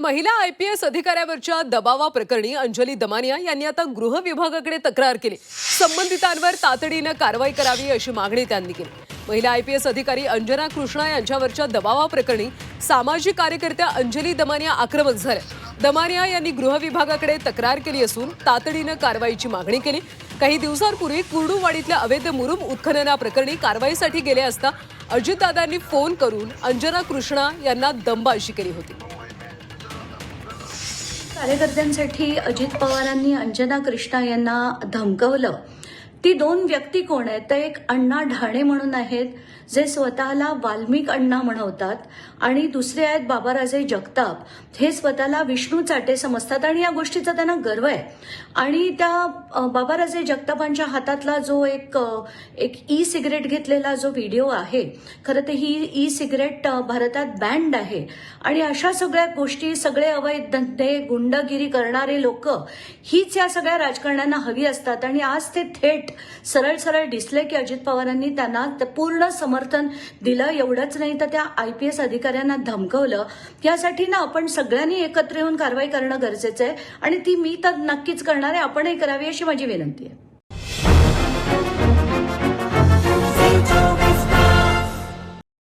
महिला I P S अधिकाऱ्यावरच्या दबावाप्रकरणी अंजली दमानिया यांनी आता गृह विभागाकडे तक्रार केली. संबंधितांवर तातडीनं कारवाई करावी अशी मागणी त्यांनी केली. महिला आय पी एस अधिकारी अंजना कृष्णा यांच्यावरच्या दबावाप्रकरणी सामाजिक कार्यकर्त्या अंजली दमानिया आक्रमक झाल्या. दमानिया यांनी गृह विभागाकडे तक्रार केली असून तातडीनं कारवाईची मागणी केली. काही दिवसांपूर्वी कुर्डूवाडीतल्या अवैध मुरुम उत्खननाप्रकरणी कारवाईसाठी गेले असता अजितदादांनी फोन करून अंजना कृष्णा यांना दमबाजी केली होती. कार्यकर्त्यांसाठी अजित पवारांनी अंजना कृष्णा यांना धमकवलं. ती दोन व्यक्ती कोण आहेत? तर एक अण्णा ढाणे म्हणून आहेत जे स्वतःला वाल्मिक अण्णा म्हणवतात. आणि दुसरे आहेत बाबाराजे जगताप. हे स्वतःला विष्णू चाटे समजतात आणि या गोष्टीचा त्यांना गर्व आहे. आणि त्या बाबाराजे जगतापांच्या हातातला जो एक एक ई सिगरेट घेतलेला जो व्हिडिओ आहे खरं तर ही ई सिगरेट भारतात बँड आहे. आणि अशा सगळ्या गोष्टी सगळे अवैध धंदे गुंडगिरी करणारे लोक हीच या सगळ्या राजकारण्यांना हवी असतात. आणि आज ते थेट सरळ सरळ दिसले की अजित पवारांनी त्यांना पूर्ण समर्थन दिलं. एवढंच नाही तर त्या आय पी एस अधिकाऱ्यांना धमकवलं. यासाठी ना आपण सगळ्यांनी एकत्र येऊन कारवाई करणं गरजेचं आहे. आणि ती मी तर नक्कीच करणार आहे. आपणही करावी अशी माझी विनंती आहे.